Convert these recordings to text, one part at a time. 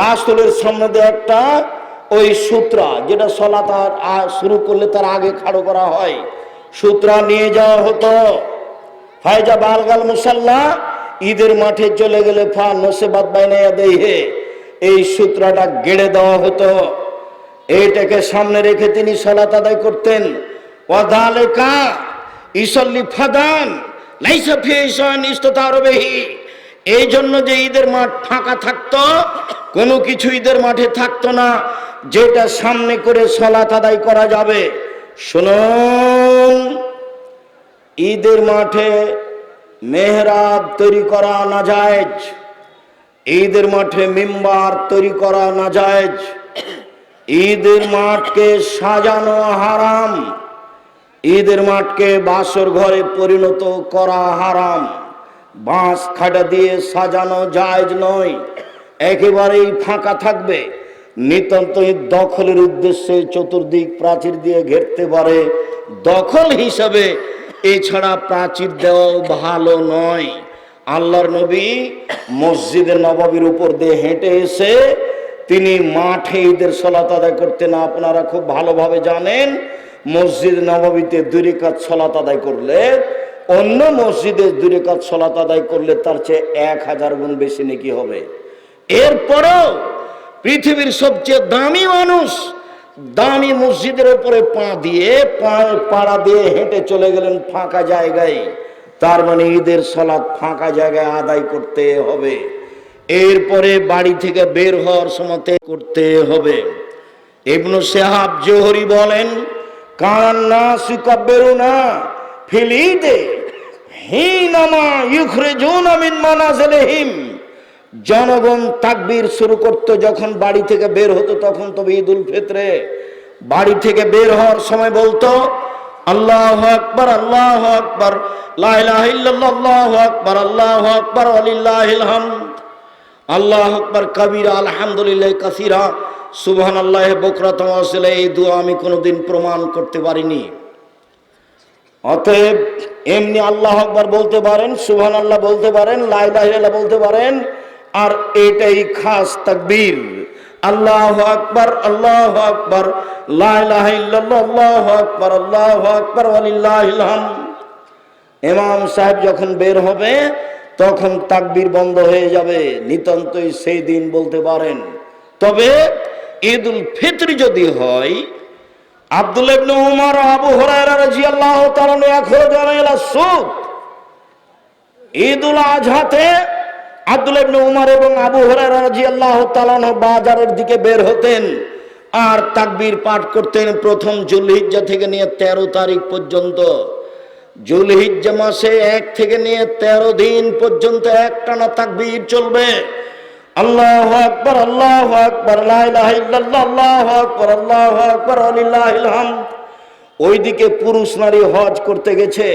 রাসুলের সামনে দিয়ে একটা ওই সূত্রা, যেটা সলা তার শুরু করলে তার আগে খাড়ো করা হয়। সূত্রা নিয়ে যাওয়া হতো। ফায়জা বালগাল মুসাল্লা ঈদের মাঠে চলে গেলে ফা নসেবাদ বাইনাইয়া দেহে এই সূত্রাটা গেড়ে দেওয়া হতো। এইটাকে সামনে রেখে তিনি সলাত আদায় করতেন। এই জন্য যে ঈদের মাঠ ফাঁকা থাকতো কোনো কিছু ঈদের মাঠে থাকতো না। যেটা সামনে করে সলাত আদায় করা যাবে। শুনুন, ঈদের মাঠে মেহরাব তৈরি করা না জায়েজ ঈদের মাঠে মেম্বার তৈরি করা না জায়েজ ঈদের মাঠকে সাজানো হারাম। ঈদের মাঠকে বাসর ঘরে পরিণত করা হারাম। বাঁশ খাটা দিয়ে সাজানো জায়েজ নয়। একেবারেই ফাঁকা থাকবে। নিতান্ত দখলের উদ্দেশ্যে চতুর্দিক প্রাচীর দিয়ে ঘেরতে পারে। দখল হিসাবে এছাড়া প্রাচীর দেওয়াও ভালো নয়। আল্লাহর নবী মসজিদের নবাবির উপর দিয়ে হেঁটে এসে তিনি মাঠে ঈদের সলাত আদায় করতেন। আপনারা খুব ভালোভাবে জানেন, মসজিদ নবাবিতে দুই কাজ সলাত আদায় করলে, অন্য মসজিদে দুই কাজ সলাত আদায় করলে তার চেয়ে এক হাজার গুণ বেশি নাকি হবে। এরপরেও পৃথিবীর সবচেয়ে দামি মানুষ দামি মসজিদের উপরে পা দিয়ে পাড়া দিয়ে হেঁটে চলে গেলেন ফাঁকা জায়গায়। তার মানে ঈদের সলাৎ ফাঁকা জায়গায় আদায় করতে হবে। এরপরে বাড়ি থেকে বের হওয়ার সময়তে করতে হবে। ইবনু সেহাব জোহরি বলেন, কান্না সুকাব্বেরু না ফিলিতে হিনামা ইউখরে জোন আমিন মানাজেলেহিম। জনগণ তাকবির শুরু করত যখন বাড়ি থেকে বের হতো, তখন তবে ঈদ উল ফিতরে বাড়ি থেকে বের হওয়ার সময় বলতো, আল্লাহ আকবর আল্লাহ আকবর আল্লাহ আকবর, আল্লাহ আলহামদুলিল্লাহ আল্লাহ আমি কোনোদিন প্রমাণ করতে পারিনি। অতএব এমনি আল্লাহ বলতে পারেন সুবহান আল্লাহ বলতে পারেন লাইলাহ বলতে পারেন আর এটাই খাস তাকবীর। আল্লাহ আকবর আল্লাহ আকবর আল্লাহ আকবর আল্লাহ আকবর ইমাম সাহেব যখন বের হবে, তখন তাকবীর বন্ধ হয়ে যাবে। নিতান্তই সেই দিন বলতে পারেন। তবে ঈদ উল ফিত্র যদি হয়, আব্দুল ইবনে উমর আবু হুরায়রা রাদিয়াল্লাহু তাআলা ইয়াখরুজুনা ইলা সুক ঈদ উল আজহাতে আব্দুল ইবনে উমর এবং আবু হুরায়রা রাদিয়াল্লাহু তাআলা বাজারের দিকে বের হতেন আর তাকবীর পাঠ করতেন প্রথম জুলহিজ্জা থেকে নিয়ে 13 তারিখ পর্যন্ত। জুলহিজ্জা মাসে এক থেকে নিয়ে 13 দিন পর্যন্ত একটানা তাকবীর চলবে। আল্লাহ আকবর আল্লাহ আকবর আল্লাহ আকবর আল্লাহ আকবর, আলিল্লাহিল হামদ। ওইদিকে পুরুষ নারী হজ করতে গেছে।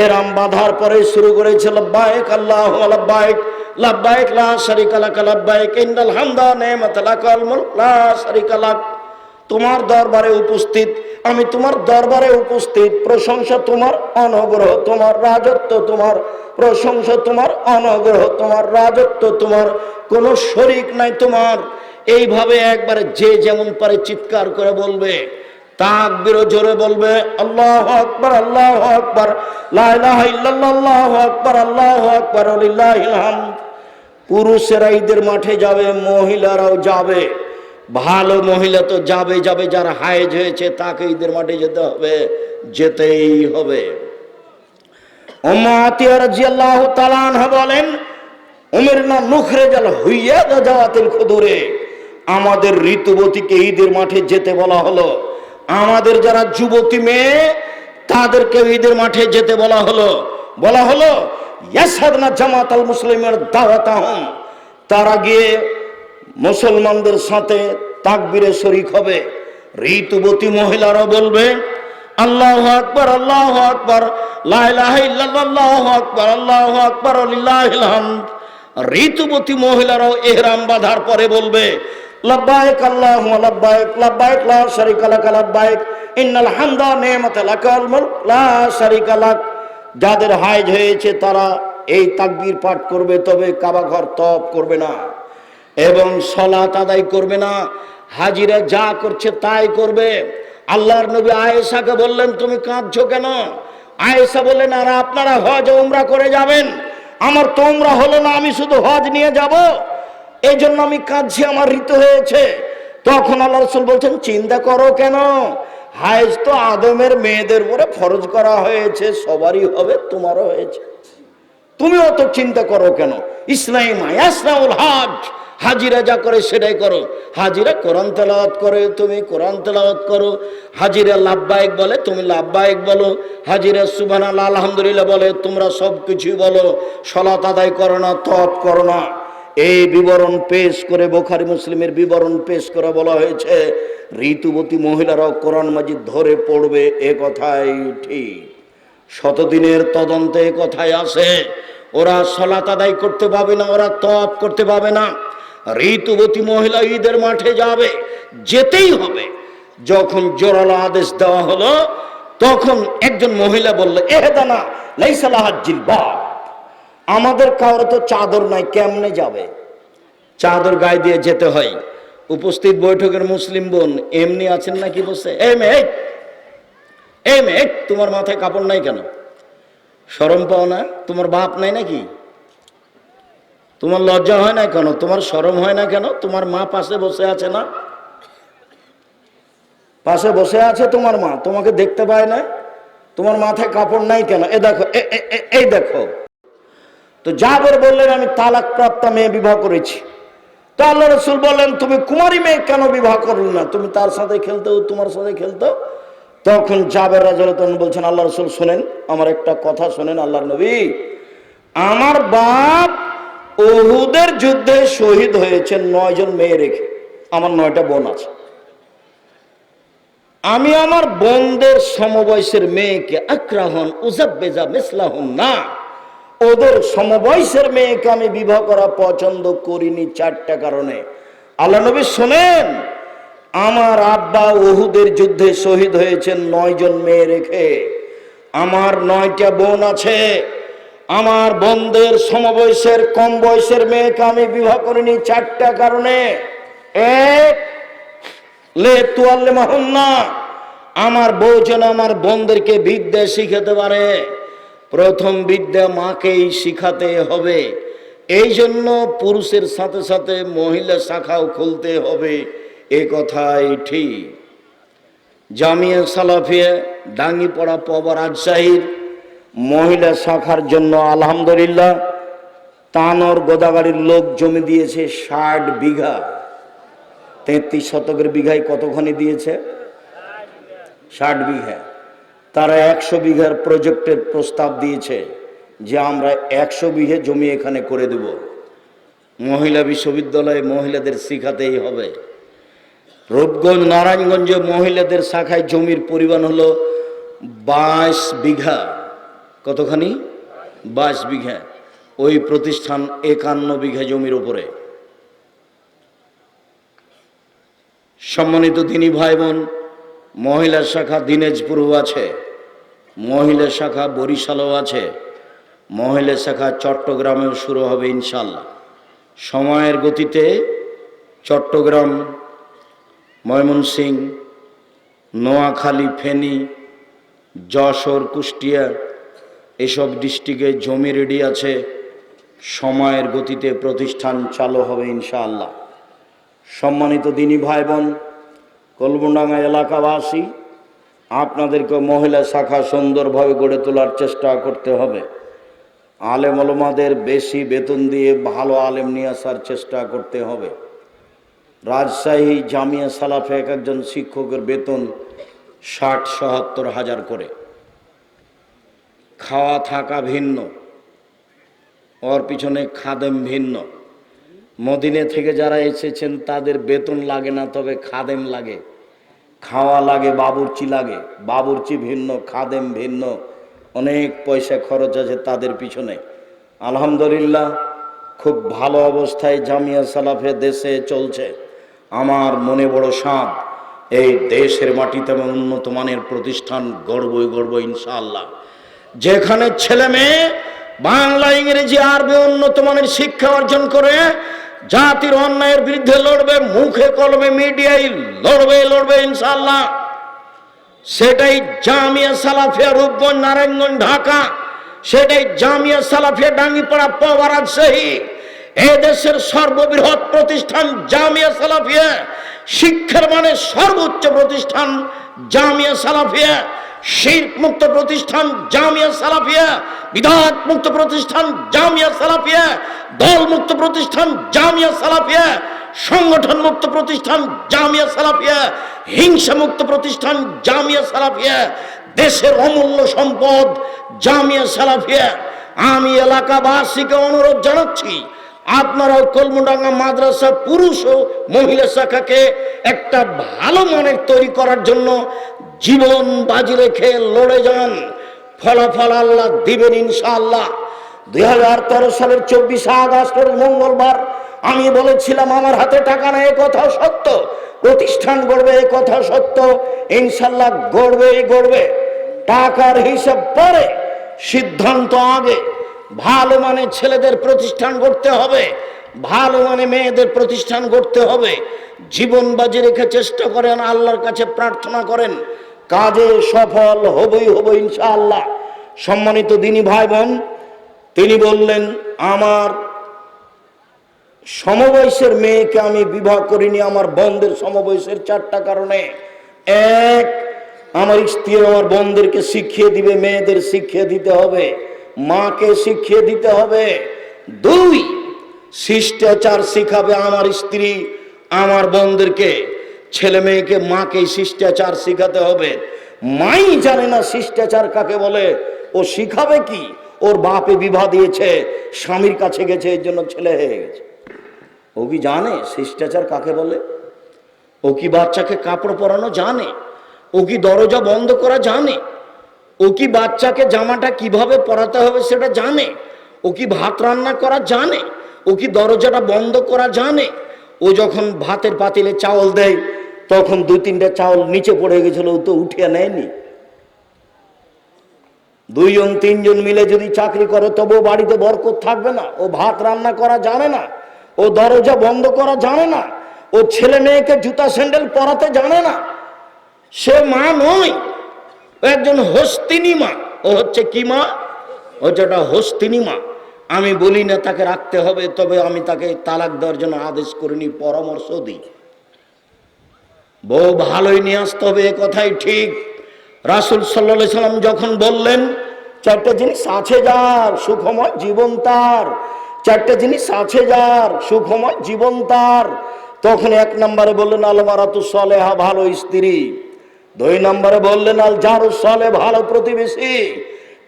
এরাম বাধার পরে শুরু করেছে লব্বাইক আল্লাহ লব্বাইক লব্বাইক, লা শারিকা লাক লব্বাইক, ইন্নাল হামদা নি'মাত লাকাল মুলক, লা শারিকালাক তোমার দরবারে উপস্থিত, আমি তোমার দরবারে উপস্থিত, প্রশংসা তোমার অনুগ্রহ, তোমার রাজত্ব তোমার, প্রশংসা তোমার অনুগ্রহ, তোমার রাজত্ব তোমার, কোনো শরিক নাই তোমার। এইভাবে একবারে যে যেমন পারে চিৎকার করে বলবে, তাকবিরও জোরে বলবে, আল্লাহ আকবার আল্লাহ আকবার, লা ইলাহা ইল্লাল্লাহ, আল্লাহু আকবার আল্লাহু আকবার লিল্লাহিল হামদ। পুরুষেরা ঈদের মাঠে যাবে, মহিলারাও যাবে। ভালো মহিলা তো যাবে যাবে যার হায়েজ হয়েছে, তাকে ঈদের মাঠে যেতে হবে, যেতেই হবে। বলেন আমাদের ঋতুবতীকে ঈদের মাঠে যেতে বলা হলো। আমাদের যারা যুবতী মেয়ে তাদেরকে ঈদের মাঠে যেতে বলা হলো। বলা হলো ইয়াসাদনা জামাত আল মুসলিমের দাওয়াত তারা গিয়ে মুসলমানদের সাথে তাকবীরে শরিক হবে। ঋতুবতী মহিলারাও বলবে, আল্লাহ আকবর আল্লাহ আকবর আকবর, আল্লাহ আকবর ঋতুবতী মহিলারাও এহরাম বাঁধার পরে বলবে লব্বাইক আল্লাহ লব্বাইক লব্বাইক লা শারিকা লাক লব্বাইক ইন্নাল হামদা নি'মাত লাকাল মুলক, লা শারিকা লাক। যাদের হাইজ হয়েছে তারা এই তাকবীর পাঠ করবে, তবে কাবা ঘর তপ করবে না এবং সলাত আদায় করবে না। হাজিরা যা করছে তাই করবে। আল্লাহর নবী আয়েশাকে বললেন, তুমি কাঁদছো কেন? আয়েশা বললেন, আর আপনারা হজ উমরা করে যাবেন। আমার তোমরা হলো না, আমি শুধু হজ নিয়ে যাব। এই জন্য আমি কাঁদছি, আমার ঋতু হয়েছে। তখন আল্লাহ রসুল বলছেন, চিন্তা করো কেন? হায়েজ তো আদমের মেয়েদের উপরে ফরজ করা হয়েছে, সবারই হবে, তোমারও হয়েছে। তুমি অত চিন্তা করো কেন? ইসলাম ইয়াসনাউল হজ। হাজিরা যা করে সেটাই করো। হাজিরা কোরআন তেলাওয়াত করে, তুমি কোরআন তেলাওয়াত করো। হাজিরা লাভবায়ক বলে, তুমি লাভবায়ক বলো। হাজিরা সুবান আলহামদুলিল্লাহ বলে, তোমরা সব কিছুই বলো। সলাত আদায় করো না তপ করো না। এই বিবরণ পেশ করে বোখারি মুসলিমের বিবরণ পেশ করে বলা হয়েছে, ঋতুবতী মহিলারাও কোরআন মাজিদ ধরে পড়বে এ কথাই ঠিক। শতদিনের তদন্তে এ কথাই আসে ওরা সলাত আদায় করতে পাবে না, ওরা তপ করতে পাবে না। ঋতুবতী মহিলা ঈদের মাঠে যাবে, যেতেই হবে। যখন জোরালো আদেশ দেওয়া হলো, তখন একজন মহিলা বলল এহেদানা লাইসালাহ জিলবাব আমাদের কারও তো চাদর নাই কেমনে যাবে? চাদর গায়ে দিয়ে যেতে হয়। উপস্থিত বৈঠকের মুসলিম বোন এমনি আছেন নাকি বসে? এ মেয়ে এই মেয়ে তোমার মাথায় কাপড় নাই কেন? সরম পাও না? তোমার বাপ নাই নাকি? তোমার লজ্জা হয় না কেন? তোমার সরম হয় না কেন? তোমার মা পাশে বসে আছে না? পাশে বসে আছে তোমার মা তোমাকে দেখতে পায় না? তোমার মাথায় কাপড় নাই কেন? এ দেখো এই দেখো। তো জাবের বললেন, আমি তালাক প্রাপ্ত মেয়ে বিবাহ করেছি। তো আল্লাহ রসুল বললেন, তুমি কুমারী মেয়ে কেন বিবাহ করল না? তুমি তার সাথে খেলতো তোমার সাথে খেলতো? তখন জাবের রাজন বলছেন, আল্লাহ রসুল, শোনেন, আমার একটা কথা শোনেন আল্লাহর নবী। আমার বাপ ওহুদের যুদ্ধে শহীদ হয়েছে নয়জন মেয়ে রেখে। আমার নয়টা বোন আছে। আমি আমার বোনদের সমবয়সের মেয়েকে আক্রাহন, উজাব্বেজা, মিসলাহন, না। ওদের সমবয়সের মেয়েকে আমি বিবাহ করা পছন্দ করিনি চারটা কারণে। আল্লাহ নবী শোনেন, আমার আব্বা ওহুদের যুদ্ধে শহীদ হয়েছেন নয়জন মেয়ে রেখে। আমার নয়টা বোন আছে, আমার বোনদের সমবয়সের, কম বয়সের মেয়েকে আমি বিবাহ করিনি চারটা কারণে। এক লে মাহুন্না, আমার বউ যেন আমার বোনদেরকে বিদ্যা শিখাতে পারে। প্রথম বিদ্যা মাকেই শিখাতে হবে। এই জন্য পুরুষের সাথে সাথে মহিলা শাখাও খুলতে হবে। এ কথাই ঠিক। জামিয়া সালাফিয়া ডাঙ্গিপড়া পবা রাজশাহীর মহিলা শাখার জন্য আলহামদুলিল্লাহ তানর গোদাগাড়ির লোক জমি দিয়েছে ষাট বিঘা। তেত্রিশ শতকের বিঘায় কতখানি দিয়েছে? ষাট বিঘা। তারা একশো বিঘার প্রজেক্টের প্রস্তাব দিয়েছে যে আমরা একশো বিঘে জমি এখানে করে দেব। মহিলা বিশ্ববিদ্যালয়ে মহিলাদের শিখাতেই হবে। রূপগঞ্জ, নারায়ণগঞ্জে মহিলাদের শাখায় জমির পরিমাণ হলো বাইশ বিঘা। কতখানি? বাইশ বিঘা। ওই প্রতিষ্ঠান একান্ন বিঘা জমির ওপরে। সম্মানিত তিনি ভাই বোন, মহিলা শাখা দিনাজপুরও আছে। মহিলা শাখা বরিশালও আছে। মহিলা শাখা চট্টগ্রামেও শুরু হবে ইনশাল্লাহ সময়ের গতিতে চট্টগ্রাম ময়মনসিং নোয়াখালী, ফেনী, যশোর, কুষ্টিয়া এসব ডিস্ট্রিক্টে জমি রেডি আছে। সময়ের গতিতে প্রতিষ্ঠান চালু হবে ইনশাআল্লাহ। সম্মানিত দিনী ভাই বোন কলমডাঙ্গা এলাকাবাসী আপনাদেরকে মহিলা শাখা সুন্দরভাবে গড়ে তোলার চেষ্টা করতে হবে। আলেম আলমাদের বেশি বেতন দিয়ে ভালো আলেম নিয়ে আসার চেষ্টা করতে হবে। রাজশাহী জামিয়া সালাফে এক একজন শিক্ষকের বেতন ষাট সহাত্তর হাজার করে। খাওয়া থাকা ভিন্ন, ওর পিছনে খাদেম ভিন্ন। মদিনে থেকে যারা এসেছেন, তাদের বেতন লাগে না, তবে খাদেম লাগে। খাওয়া লাগে বাবুর্চি লাগে। বাবুর্চি ভিন্ন, খাদেম ভিন্ন। অনেক পয়সা খরচ আছে তাদের পিছনে। আলহামদুলিল্লাহ, খুব ভালো অবস্থায় জামিয়া সালাফে দেশে চলছে। আমার মনে বড় সাঁত এই দেশের মাটিতে এবং উন্নত মানের প্রতিষ্ঠান গড়বই গড়ব ইনশাআল্লাহ। যেখানে ছেলে মেয়ে বাংলা, ইংরেজি, আরবি উন্নত মানের শিক্ষা অর্জন করে জাতির অন্যায়ের বিরুদ্ধে লড়বে, মুখে কলমে মিডিয়ায় লড়বে লড়বে ইনশাল্লাহ সেটাই জামিয়া সালাফিয়া রূপগঞ্জ, নারায়ণগঞ্জ, ঢাকা। সেটাই জামিয়া সালাফিয়া ডাঙ্গিপাড়া পাওয়া রাজশাহী এ দেশের সর্ববৃহৎ প্রতিষ্ঠান জামিয়া সালাফিয়া। শিক্ষার মানে সর্বোচ্চ প্রতিষ্ঠান জামিয়া সালাফিয়া। শিল্প মুক্ত প্রতিষ্ঠান জামিয়া সালাফিয়া বিধাত মুক্ত প্রতিষ্ঠান জামিয়া সালাফিয়া, দল মুক্ত প্রতিষ্ঠান জামিয়া সালাফিয়া, সংগঠন মুক্ত প্রতিষ্ঠান জামিয়া সালাফিয়া, হিংসা মুক্ত প্রতিষ্ঠান জামিয়া সালাফিয়া, দেশের অমূল্য সম্পদ জামিয়া সালাফিয়া। আমি এলাকাবাসীকে অনুরোধ জানাচ্ছি, আপনারাও কলমডাঙ্গা মাদ্রাসা পুরুষ ও মহিলা শাখাকে একটা ভালো মানের তৈরি করার জন্য জীবন বাজি রেখে লড়ে যান। ফলাফল আল্লাহ দিবেন ইনশাআল্লাহ। দুই হাজার তেরো সালের চব্বিশে আগস্টের মঙ্গলবার আমি বলেছিলাম, আমার হাতে টাকা নেই কথা সত্য। প্রতিষ্ঠান গড়বে, এ কথা সত্য। ইনশাল্লাহ গড়বেই গড়বে। টাকার হিসাব পরে, সিদ্ধান্ত আগে। ভালো মানে ছেলেদের প্রতিষ্ঠান গড়তে হবে। ভালো মানে মেয়েদের প্রতিষ্ঠান গড়তে হবে। জীবন বাজি রেখে চেষ্টা করেন, আল্লাহর কাছে প্রার্থনা করেন। কাজে সফল হবই হব ইনশাআল্লাহ। সম্মানিত দিনী ভাই বোন তিনি বললেন, আমার সমবয়সের মেয়েকে আমি বিবাহ করিনি, আমার বন্ধের সমবয়সের চারটা কারণে। এক, আমার স্ত্রী আমার বোনদেরকে শিখিয়ে দিবে, মেয়েদের শিখিয়ে দিতে হবে, মাকে শিখিয়ে দিতে হবে। দুই, শিষ্টাচার শিখাবে আমার স্ত্রী আমার বোনদেরকে ছেলে মেয়েকে মাকে শিষ্টাচার শিখাতে হবে। মাই জানে না শিষ্টাচার কাকে বলে। ও শিখাবে কি? ওর বাপে বিবাহ দিয়েছে, স্বামীর কাছে গেছে, এর জন্য ছেলে হয়ে গেছে। ও কি জানে শিষ্টাচার কাকে বলে? ও কি বাচ্চাকে কাপড় পরানো জানে? ও কি দরজা বন্ধ করা জানে? ও কি বাচ্চাকে জামাটা কীভাবে পরাতে হবে সেটা জানে? ও কি ভাত রান্না করা জানে? ও কি দরজাটা বন্ধ করা জানে? ও যখন ভাতের পাতিলে চাউল দেয় তখন দুই তিনটা চাউল নিচে পড়ে গেছিল তো উঠিয়ে নেয়নি। দুইজন, তিনজন মিলে যদি চাকরি করে, তবুও বাড়িতে বরকত থাকবে না। ও ভাত রান্না করা জানে না, ও দরজা বন্ধ করা জানে না, ও ছেলে মেয়েকে জুতা, স্যান্ডেল পরাতে জানে না। সে মা নয় একজন হস্তিনী মা। ও হচ্ছে কি মা? ও একটা হস্তিনী মা। আমি বলি না তাকে রাখতে হবে, তবে আমি তাকে তালাক দেওয়ার জন্য আদেশ করিনি, পরামর্শ দিই। বউ ভালোই নিয়ে আসতে হবে, এ কথাই ঠিক। রাসুল সাল্লা সাল্লাম যখন বললেন, চারটা জিনিস আছে যার, সুখময় জীবন তার। চারটা জিনিস আছে যার, সুখময় জীবন তার। তখন এক নম্বরে বললেন আল মারাতু ভালো স্ত্রী। দুই নম্বরে বললেন আল জারু সলে ভালো প্রতিবেশী।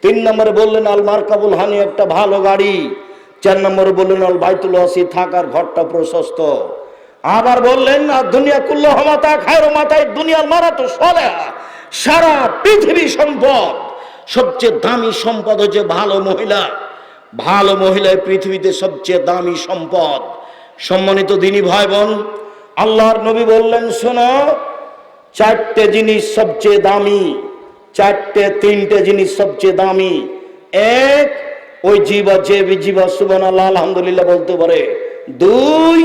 তিন নম্বরে বললেন আল মার্কাবুল হানি, একটা ভালো গাড়ি। চার নম্বরে বললেন আল বাইতুল হাসি থাকার ঘরটা প্রশস্ত। আবার বললেন, আর দুনিয়া কুল্ল হমাতা খায়র মাথায় দুনিয়ার মারা তো সলেহা সারা পৃথিবী সম্পদ, সবচেয়ে দামি সম্পদ হচ্ছে ভালো মহিলা। ভালো মহিলায় পৃথিবীতে সবচেয়ে দামি সম্পদ। সম্মানিত দিনী ভাই বোন আল্লাহর নবী বললেন, শোনো, চারটে জিনিস সবচেয়ে দামি, চারটে, তিনটে জিনিস সবচেয়ে দামি। এক, ওই জীবা যে জীবা সুবান আল্লাহ আলহামদুলিল্লাহ বলতে পারে। দুই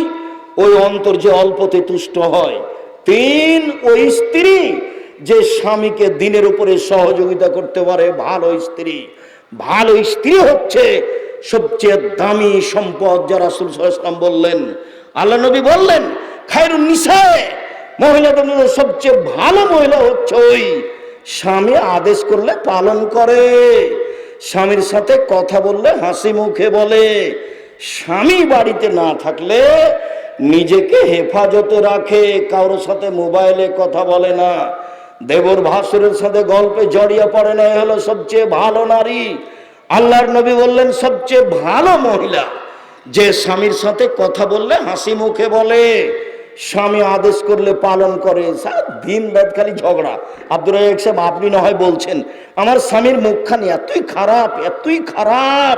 ওই অন্তর যে অল্পতে তুষ্ট হয়, তিন ওই স্ত্রী যে স্বামীকে দিনের উপরে সহযোগিতা করতে পারে, ভালো স্ত্রী। ভালো স্ত্রী হচ্ছে সবচেয়ে দামি সম্পদ যা রাসুল বললেন। আল্লাহ নবী বললেন, খায়রুন নিসায় মহিলাদের মধ্যে সবচেয়ে ভালো মহিলা হচ্ছে ওই। স্বামী আদেশ করলে পালন করে। স্বামীর সাথে কথা বললে হাসি মুখে বলে। স্বামী বাড়িতে না থাকলে নিজেকে হেফাজতে রাখে, কারোর সাথে মোবাইলে কথা বলে না। দেবর ভাসুরের সাথে গল্পে জড়িয়ে পড়ে না হলো সবচেয়ে ভালো নারী। আল্লাহর নবী বললেন, সবচেয়ে ভালো মহিলা যে স্বামীর সাথে কথা বললে হাসি মুখে বলে, স্বামী আদেশ করলে পালন করে। দিন রাত খালি ঝগড়া। রাজাক সাহেব, আপনি না হয় বলছেন, আমার স্বামীর মুখখানি এতই খারাপ এতই খারাপ।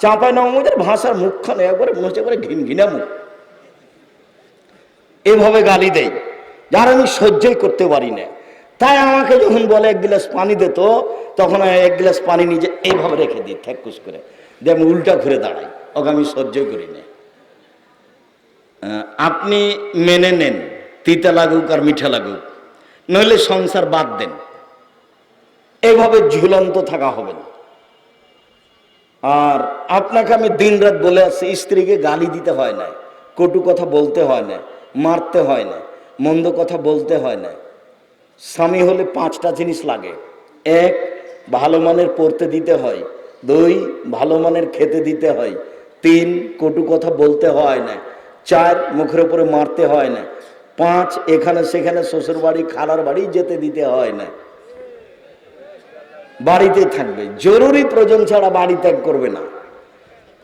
চাঁপাই নগরের ভাষার মুখখানে একবারে মনে হচ্ছে একবারে ঘিন ঘিনা মুখ এভাবে গালি দেয়। যার আমি সহ্যই করতে পারি না। তাই আমাকে যখন বলে এক গ্লাস পানি দিত তখন এক গ্লাস পানি নিজে এইভাবে রেখে দিই ঠেকুস করে। দিয়ে আমি উল্টা ঘুরে দাঁড়াই, ওকে আমি সহ্য করি না। আপনি মেনে নেন, তিতা লাগুক আর মিঠা লাগুক, নইলে সংসার বাদ দেন। এইভাবে ঝুলন্ত থাকা হবে না। আর আপনাকে আমি দিনরাত বলে আসছি, স্ত্রীকে গালি দিতে হয় না, কটু কথা বলতে হয় না। মারতে হয় না, মন্দ কথা বলতে হয় না। স্বামী হলে পাঁচটা জিনিস লাগে। এক, ভালো মানের পড়তে দিতে হয়। দুই, ভালো মানের খেতে দিতে হয়। তিন, কটু কথা বলতে হয় না। চার, মুখের উপরে মারতে হয় না। পাঁচ, এখানে সেখানে শ্বশুর বাড়ি, খালার বাড়ি যেতে দিতে হয় না। বাড়িতে থাকবে। জরুরি প্রয়োজন ছাড়া বাড়ি ত্যাগ করবে না।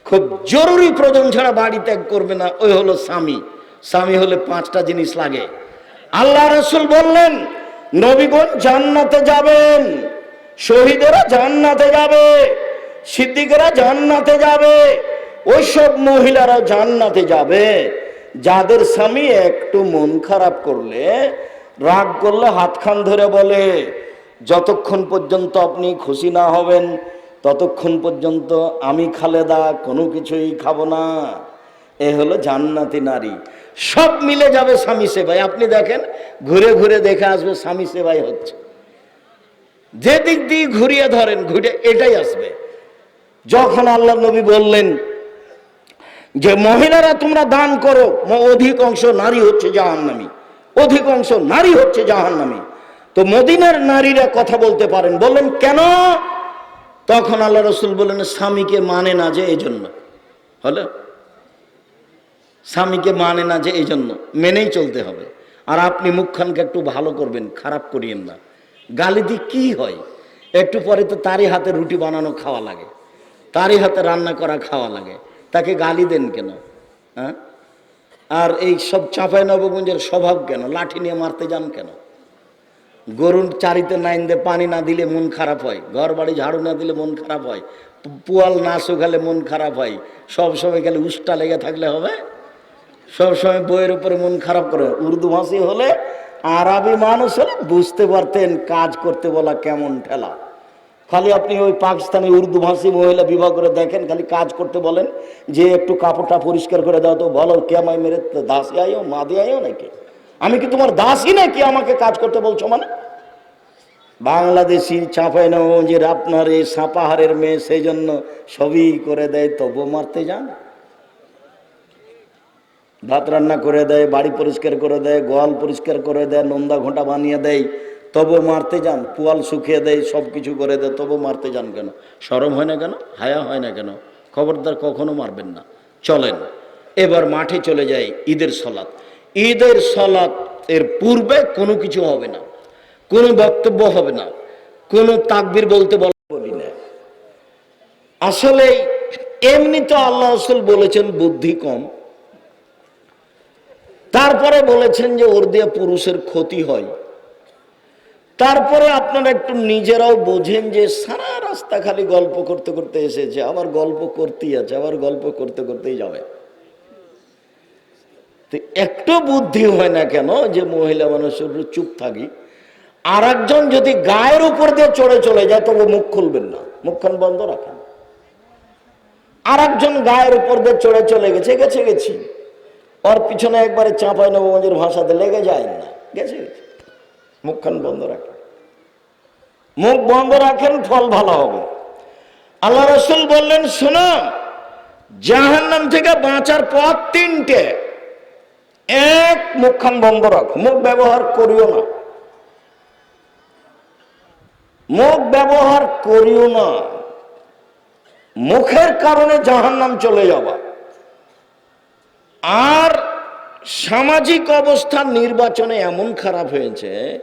খুব জরুরি প্রয়োজন ছাড়া বাড়ি ত্যাগ করবে না। ওই হলো স্বামী। স্বামী হলে পাঁচটা জিনিস লাগে। আল্লাহ রসুল বললেন নবীগণ জান্নাতে যাবেন, শহীদেরা জান্নাতে যাবে, সিদ্দিকেরা জান্নাতে যাবে, ওইসব মহিলারা জান্নাতে যাবে। যাদের স্বামী একটু মন খারাপ করলে, রাগ করলে হাতখান ধরে বলে, যতক্ষণ পর্যন্ত আপনি খুশি না হবেন, ততক্ষণ পর্যন্ত আমি খালেদা, কোনো কিছুই খাব না। এ হলো জান্নাতি নারী। সব মিলে যাবে স্বামী সেবাই আপনি দেখেন, ঘুরে ঘুরে দেখে আসবে স্বামী সেবাই হচ্ছে। যে দিক দিয়ে ঘুরিয়ে ধরেন, ঘুরে এটাই আসবে। যখন আল্লাহ নবী বললেন যে, মহিলারা তোমরা দান করো অধিকাংশ নারী হচ্ছে জাহান্নামী। অধিক অংশ নারী হচ্ছে জাহান্নামী। তো মদিনার নারীরা কথা বলতে পারেন। বললেন, কেন? তখন আল্লাহ রসুল বললেন, স্বামীকে মানে না যে এই জন্য হলো? স্বামীকে মানে না যে এই জন্য। মেনেই চলতে হবে। আর আপনি মুখখানকে একটু ভালো করবেন, খারাপ করিয়েন না। গালি দিয়ে কি হয়? একটু পরে তো তারই হাতে রুটি বানানো খাওয়া লাগে। তারই হাতে রান্না করা খাওয়া লাগে। তাকে গালি দেন কেন? হ্যাঁ? আর এই সব চাঁপাই নবগঞ্জের স্বভাব কেন? লাঠি নিয়ে মারতে যান কেন? গরুর চারিতে নাইন দিয়ে পানি না দিলে মন খারাপ হয়। ঘর বাড়ি ঝাড়ু না দিলে মন খারাপ হয়। পুয়াল না শুকালে মন খারাপ হয়। সব সময় গেলে উষ্টা লেগে থাকলে হবে? সব সময় বইয়ের উপরে মন খারাপ করে। উর্দু ভাষী হলে আরবি মানুষ হলে বুঝতে পারতেন কাজ করতে বলা কেমন ঠেলা। খালি আপনি ওই পাকিস্তানি উর্দু ভাষী মহিলা বিবাহ করে দেখেন, খালি কাজ করতে বলেন, যে একটু কাপড়টা পরিষ্কার করে দাও তো বলো কে আমায় মেরে দাসী আইও মাদি আইও নাকি? আমি কি তোমার দাসী নাকি আমাকে কাজ করতে বলছো মানে? বাংলাদেশি চাঁপাই নবগঞ্জের আপনার এই সাপাহারের মেয়ে সেই জন্য সবই করে দেয় তবু মারতে যান? ভাত রান্না করে দেয়, বাড়ি পরিষ্কার করে দেয়, গোয়াল পরিষ্কার করে দেয়, নন্দা ঘোঁটা বানিয়ে দেয়, তবু মারতে যান, পুয়াল শুকিয়ে দেয় সব কিছু করে দেয়, তবু মারতে যান কেন? সরম হয় না কেন? হায়া হয় না কেন? খবরদার কখনো মারবেন না। চলেন, এবার মাঠে চলে যায় ঈদের সলাৎ। ঈদের সলাৎ এর পূর্বে কোনো কিছু হবে না, কোনো বক্তব্য হবে না, কোনো তাকবির বলতে বল না। আসলে এমনি তো আল্লাহ আসল বলেছেন, বুদ্ধি কম। তারপরে বলেছেন যে ওর দিয়ে পুরুষের ক্ষতি হয়। তারপরে আপনারা একটু নিজেরাও বোঝেন যে সারা রাস্তা খালি গল্প করতে করতে এসেছে, আবার গল্প করতেই আছে, আবার গল্প করতে করতেই যাবে। তো একটু বুদ্ধি হয় না কেন যে মহিলা মানুষের চুপ থাকি? আর একজন যদি গায়ের উপর দিয়ে চড়ে চলে যায়, তবু মুখ খুলবেন না, মুখখান বন্ধ রাখেন। আর একজন গায়ের উপর দিয়ে চড়ে চলে গেছে গেছে গেছি। ওর পিছনে একবারে চাঁপাই নবগঞ্জের ভাষাতে লেগে যায় না। গেছে মুখখান বন্ধ রাখেন। মুখ বন্ধ রাখেন, ফল ভালো হবে। আল্লাহ রসুল বললেন, শোনো, জাহান্নাম থেকে বাঁচার পথ তিনটে। এক, মুখখান বন্ধ রাখো। মুখ ব্যবহার করিও না। মুখ ব্যবহার করিও না। মুখের কারণে জাহান্নাম চলে যাবা। আর সামাজিক অবস্থা নির্বাচনে এমন খারাপ হয়েছে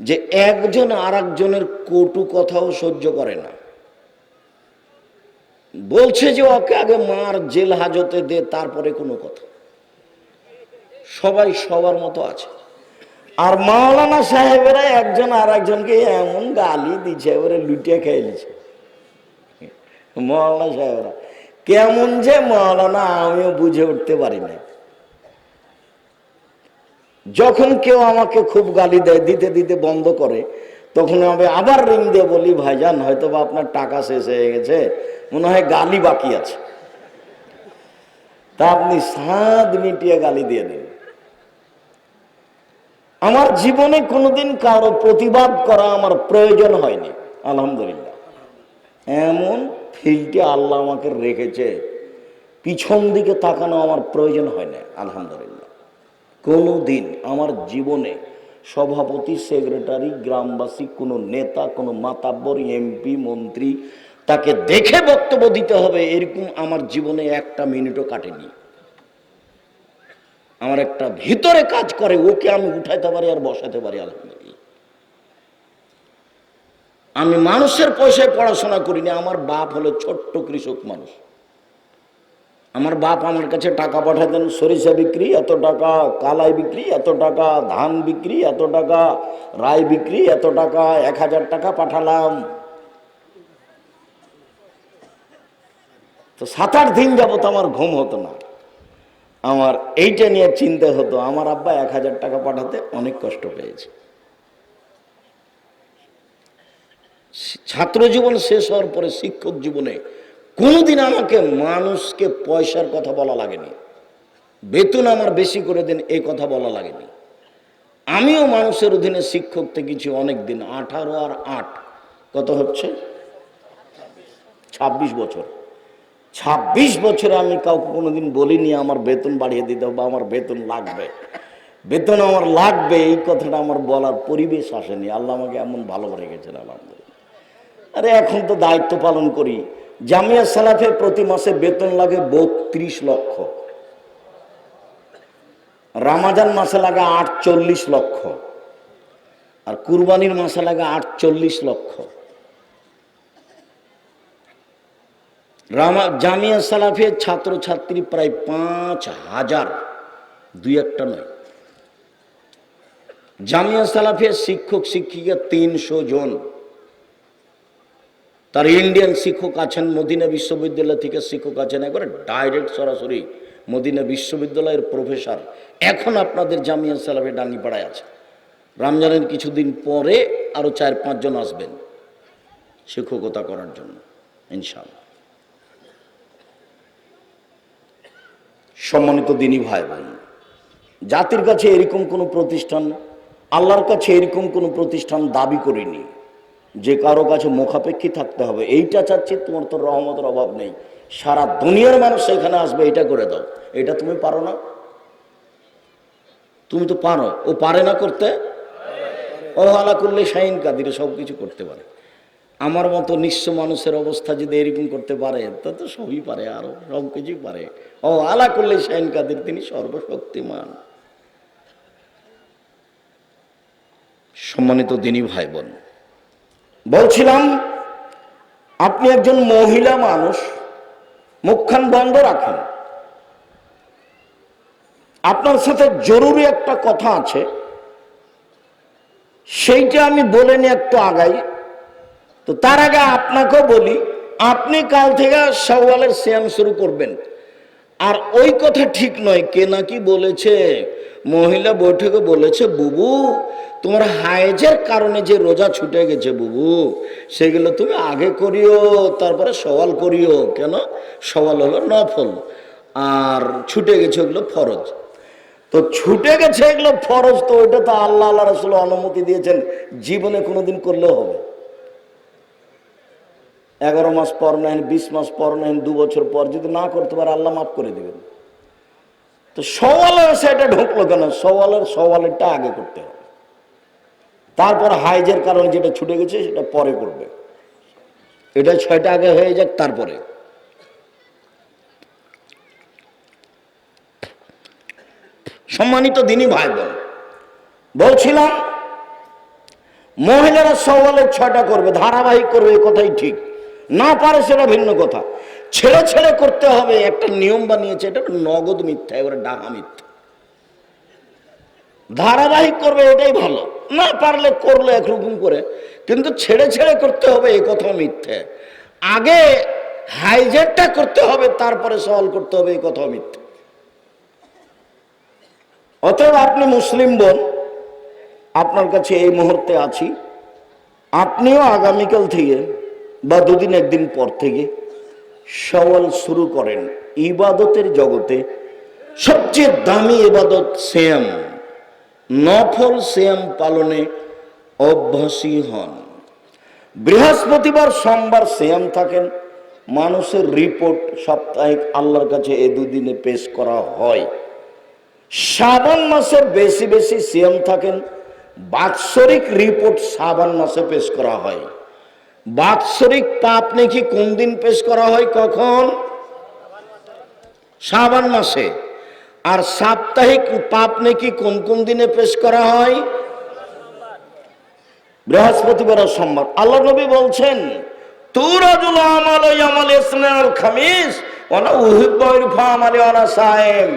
যে একজন আর একজনের কটু কথাও সহ্য করে না। বলছে যে ওকে আগে মার, জেল হাজতে দে, তারপরে কোনো কথা। সবাই সবার মতো আছে। আর মাওলানা সাহেবেরা একজন আর একজনকে এমন গালি দিচ্ছে, ওরে লুটিয়ে খেয়ে দিচ্ছে মাওলানা সাহেবরা। কেমন যে মাওলানা, আমিও বুঝে উঠতে পারি না যখন কেউ আমাকে খুব গালি দেয়, দিতে দিতে বন্ধ করে, তখন আমি আবার রিং দিয়ে বলি, ভাইজান হয়তো বা আপনার টাকা শেষ হয়ে গেছে। মনে হয় গালি বাকি আছে। তা আপনি সাত মিটিয়ে গালি দিয়ে দিন আমার জীবনে কোনোদিন কারও প্রতিবাদ করা আমার প্রয়োজন হয়নি, আলহামদুলিল্লাহ। এমন ফিল্ডে আল্লাহ আমাকে রেখেছে, পিছন দিকে তাকানো আমার প্রয়োজন হয় না, আলহামদুলিল্লাহ। কোনো দিন আমার জীবনে সভাপতি, সেক্রেটারি, গ্রামবাসী, কোনো নেতা, কোনো মাতাব্বর, এমপি, মন্ত্রী, তাকে দেখে বক্তব্য দিতে হবে, এরকম আমার জীবনে একটা মিনিটও কাটেনি। আমার একটা ভিতরে কাজ করে, ওকে আমি উঠাইতে পারি আর বসাতে পারি, আলহামদুলিল্লাহ। আমি মানুষের পয়সায় পড়াশোনা করিনি, আমার বাপ হলো ছোট্ট কৃষক মানুষ। আমার বাপ আমার কাছে টাকা পাঠাতেন সরিষা বিক্রি, এত টাকা কালাই বিক্রি, এত টাকা ধান বিক্রি, এত টাকা রায় বিক্রি, এত টাকা এক হাজার টাকা পাঠালাম। তো সাত আট দিন যাবত আমার ঘুম হতো না। আমার এইটা নিয়ে চিন্তা হতো, আমার আব্বা এক হাজার টাকা পাঠাতে অনেক কষ্ট পেয়েছে। ছাত্র জীবন শেষ হওয়ার পরে শিক্ষক জীবনে কোনোদিন আমাকে মানুষকে পয়সার কথা বলা লাগেনি। বেতন আমার বেশি করে দিন এই কথা বলা লাগেনি। আমিও মানুষের অধীনে শিক্ষক থেকেছি অনেক দিন, আঠারো আর আট। কত হচ্ছে? ছাব্বিশ বছর। ছাব্বিশ বছরে আমি কাউকে কোনোদিন বলিনি, আমার বেতন বাড়িয়ে দিতে বা আমার বেতন লাগবে। বেতন আমার লাগবে, এই কথাটা আমার বলার পরিবেশ আসেনি। আল্লাহ আমাকে এমন ভালো রেখেছেন, আলহামদুলিল্লাহ। আরে এখন তো দায়িত্ব পালন করি। জামিয়া সালাফে প্রতি মাসে বেতন লাগে বত্রিশ লক্ষ। রামাজান মাসে লাগে আটচল্লিশ লক্ষ। আর কুরবানির মাসে লাগে আটচল্লিশ লক্ষ। রামা, জামিয়া সালাফে ছাত্রছাত্রী প্রায় পাঁচ হাজার। দুই একটা নয়। জামিয়া সালাফে শিক্ষক, শিক্ষিকা তিনশো জন। তার ইন্ডিয়ান শিক্ষক আছেন, মদিনা বিশ্ববিদ্যালয় থেকে শিক্ষক আছেন, একবারে ডাইরেক্ট সরাসরি মদিনা বিশ্ববিদ্যালয়ের প্রফেসর এখন আপনাদের জামিয়া সালাফে ডাঙ্গিপাড়ায় আছে। রমজানের কিছুদিন পরে আরও চার পাঁচজন আসবেন শিক্ষকতা করার জন্য, ইনশাআল্লাহ। সম্মানিত দিনী ভাই বোন জাতির কাছে এরকম কোনো প্রতিষ্ঠান, আল্লাহর কাছে এরকম কোনো প্রতিষ্ঠান দাবি করিনি। যে কারও কাছে মুখাপেক্ষী থাকতে হবে। এইটা চাচ্ছি, তোমার তো রহমতের অভাব নেই। সারা দুনিয়ার মানুষ সেখানে আসবে, এটা করে দাও। এটা তুমি পারো না? তুমি তো পারো। ও পারে না করতে? ও আলা করলে শাহিন কাদিরে সব কিছু করতে পারে। আমার মতো নিঃস্ব মানুষের অবস্থা যদি এরকম করতে পারে, তা তো সবই পারে, আরও সব কিছুই পারে। ও আলা করলে শাহিন কাদির, তিনি সর্বশক্তিমান। সম্মানিত দিনী ভাই বোন বলছিলাম, আপনি একজন মহিলা মানুষ, মুখখান বন্ধ রাখেন। আপনার সাথে জরুরি একটা কথা আছে, সেইটা আমি বলে নি একটু আগাই। তো তার আগে আপনাকেও বলি, আপনি কাল থেকে সওয়ালের সিয়াম শুরু করবেন। আর ওই কথা ঠিক নয়, কে নাকি বলেছে মহিলা বৈঠকে বলেছে, বুবু, তোমার হাইজের কারণে যে রোজা ছুটে গেছে বুবু, সেগুলো তুমি আগে করিও, তারপরে সওয়াল করিও। কেন? সওয়াল হলো নফল। আর ছুটে গেছে ওগুলো ফরজ। তো ছুটে গেছে এগুলো ফরজ, তো ওইটা তো আল্লাহ আল্লাহ রসুল অনুমতি দিয়েছেন, জীবনে কোনোদিন করলেও হবে। এগারো মাস পর নেন বিশ মাস পর নেন দু বছর পর যদি না করতে পারে, আল্লাহ মাফ করে দেবেন। তো সওয়ালের সেটা ঢুকলো কেন? সওয়ালের সওয়ালেরটা আগে করতে হবে। তারপর হাইজের কারণে যেটা ছুটে গেছে, সেটা পরে করবে। এটা ছয়টা আগে হয়ে যাক, তারপরে। সম্মানিত দিনই ভাই বোন বলছিলাম, মহিলারা সওয়ালের ছয়টা করবে, ধারাবাহিক করবে এই কথাই ঠিক। না পারে সেটা ভিন্ন কথা। ছেড়ে ছেড়ে করতে হবে। একটা নিয়ম বানিয়েছে, এটা নগদ মিথ্যা, এবারে ডাহা মিথ্যা। ধারাবাহিক করবে, এটাই ভালো। না পারলে করলে একরকম করে, কিন্তু ছেড়ে ছেড়ে করতে হবে এই কথা মিথ্যে। আগে হাইজেটটা করতে হবে, তারপরে সওয়াল করতে হবে এই কথা মিথ্যে। অতএব আপনি মুসলিম বোন, আপনার কাছে এই মুহূর্তে আছি। আপনিও আগামীকাল থেকে বা দুদিন একদিন পর থেকে সওয়াল শুরু করেন, ইবাদতের জগতে সবচেয়ে দামি ইবাদত শ্যাম নফল শ্যাম পালনে অভ্যাসী হন। বৃহস্পতিবার সোমবার শ্যাম থাকেন, মানুষের রিপোর্ট সাপ্তাহিক আল্লাহর কাছে এ দুদিনে পেশ করা হয়। শ্রাবণ মাসে বেশি বেশি সিএম থাকেন, বাৎসরিক রিপোর্ট শ্রাবণ মাসে পেশ করা হয়। বাৎসরিক পাপ নাকি কোন দিন পেশ করা হয় কখন? শ্রাবণ মাসে। আর সাপ্তাহিক পাপ নাকি কোন কোন দিনে পেশ করা হয়? বৃহস্পতিবার সোমবার। আল্লাহ নবী বলছেন তুরাজুল আমাল আমাল ইসনাল খামিস ওনা উহিব্বুর ফামালি ওনা সায়েম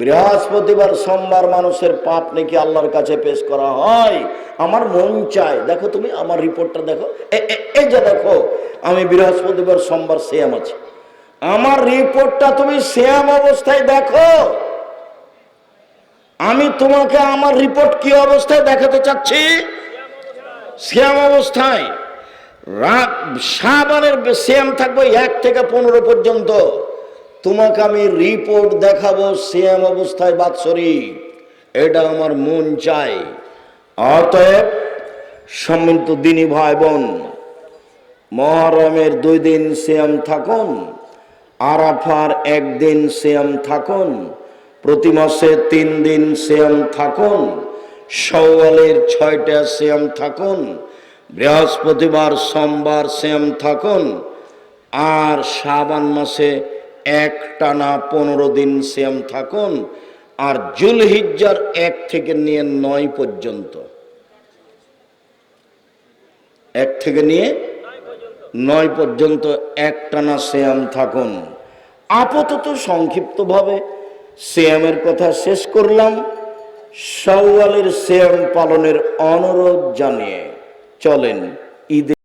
বৃহস্পতিবার সোমবার মানুষের পাপ নাকি আল্লাহর কাছে পেশ করা হয়? আমার মন চায়। দেখো তুমি, আমার রিপোর্টটা দেখো। এই যে দেখো, আমি বৃহস্পতিবার সোমবার শ্যাম আছি। আমার রিপোর্টটা তুমি শ্যাম অবস্থায় দেখো। আমি তোমাকে আমার রিপোর্ট কি অবস্থায় দেখাতে চাচ্ছি? শ্যাম অবস্থায়। সাবানের শ্যাম থাকবে এক থেকে পনেরো পর্যন্ত। তোমাকে আমি রিপোর্ট দেখাবো শ্যাম অবস্থায় বাৎসরিক। এটা আমার মন চাই অতএব সম্মিলিত দিনী ভাই বোন মহরমের দুই দিন শ্যাম থাকুন, আরাফার একদিন শ্যাম থাকুন, প্রতি মাসে তিন দিন শ্যাম থাকুন, সওয়ালের ছয়টা শ্যাম থাকুন, বৃহস্পতিবার, সোমবার শ্যাম থাকুন, আর শ্রাবণ মাসে এক টানা পনেরো দিন শ্যাম থাকুন, আর জুল জুলহিজ্জার এক থেকে নিয়ে নয় পর্যন্ত। এক থেকে নিয়ে নয় পর্যন্ত এক টানা শ্যাম থাকুন। আপাতত সংক্ষিপ্তভাবে শ্যামের কথা শেষ করলাম। সওয়ালের শ্যাম পালনের অনুরোধ জানিয়ে চলেন ঈদে